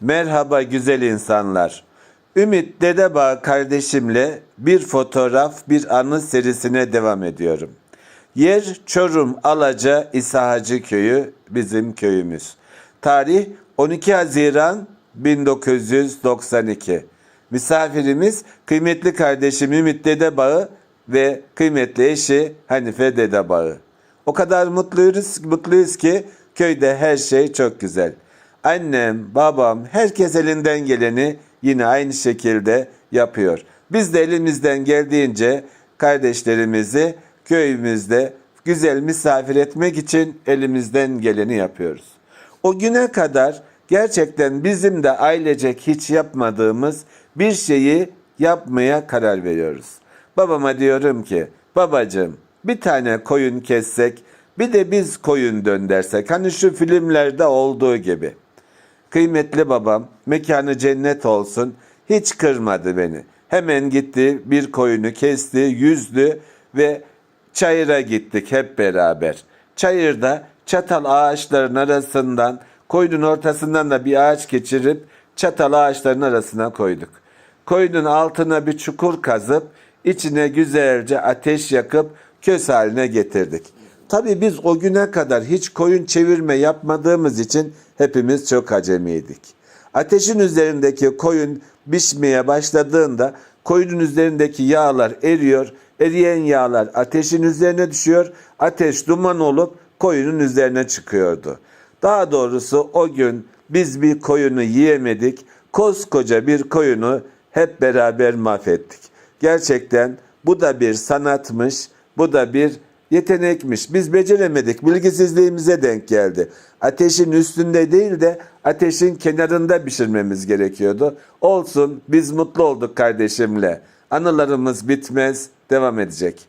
Merhaba güzel insanlar. Ümit Dedebağ kardeşimle bir fotoğraf bir anı serisine devam ediyorum. Yer Çorum Alaca İsahacı Köyü bizim köyümüz. Tarih 12 Haziran 1992. Misafirimiz kıymetli kardeşim Ümit Dedebağ ve kıymetli eşi Hanife Dedebağ. O kadar mutluyuz, mutluyuz ki köyde her şey çok güzel. Annem, babam, herkes elinden geleni yine aynı şekilde yapıyor. Biz de elimizden geldiğince kardeşlerimizi köyümüzde güzel misafir etmek için elimizden geleni yapıyoruz. O güne kadar gerçekten bizim de ailecek hiç yapmadığımız bir şeyi yapmaya karar veriyoruz. Babama diyorum ki babacığım bir tane koyun kessek bir de biz koyun döndersek hani şu filmlerde olduğu gibi. Kıymetli babam mekanı cennet olsun hiç kırmadı beni. Hemen gitti bir koyunu kesti yüzdü ve çayıra gittik hep beraber. Çayırda çatal ağaçların arasından koyunun ortasından da bir ağaç geçirip çatal ağaçların arasına koyduk. Koyunun altına bir çukur kazıp içine güzelce ateş yakıp köz haline getirdik. Tabii biz o güne kadar hiç koyun çevirme yapmadığımız için hepimiz çok acemiydik. Ateşin üzerindeki koyun pişmeye başladığında koyunun üzerindeki yağlar eriyor. Eriyen yağlar ateşin üzerine düşüyor. Ateş duman olup koyunun üzerine çıkıyordu. Daha doğrusu o gün biz bir koyunu yiyemedik. Koskoca bir koyunu hep beraber mahvettik. Gerçekten bu da bir sanatmış, bu da bir yetenekmiş. Biz beceremedik, bilgisizliğimize denk geldi. Ateşin üstünde değil de ateşin kenarında pişirmemiz gerekiyordu. Olsun, biz mutlu olduk kardeşimle. Anılarımız bitmez, devam edecek.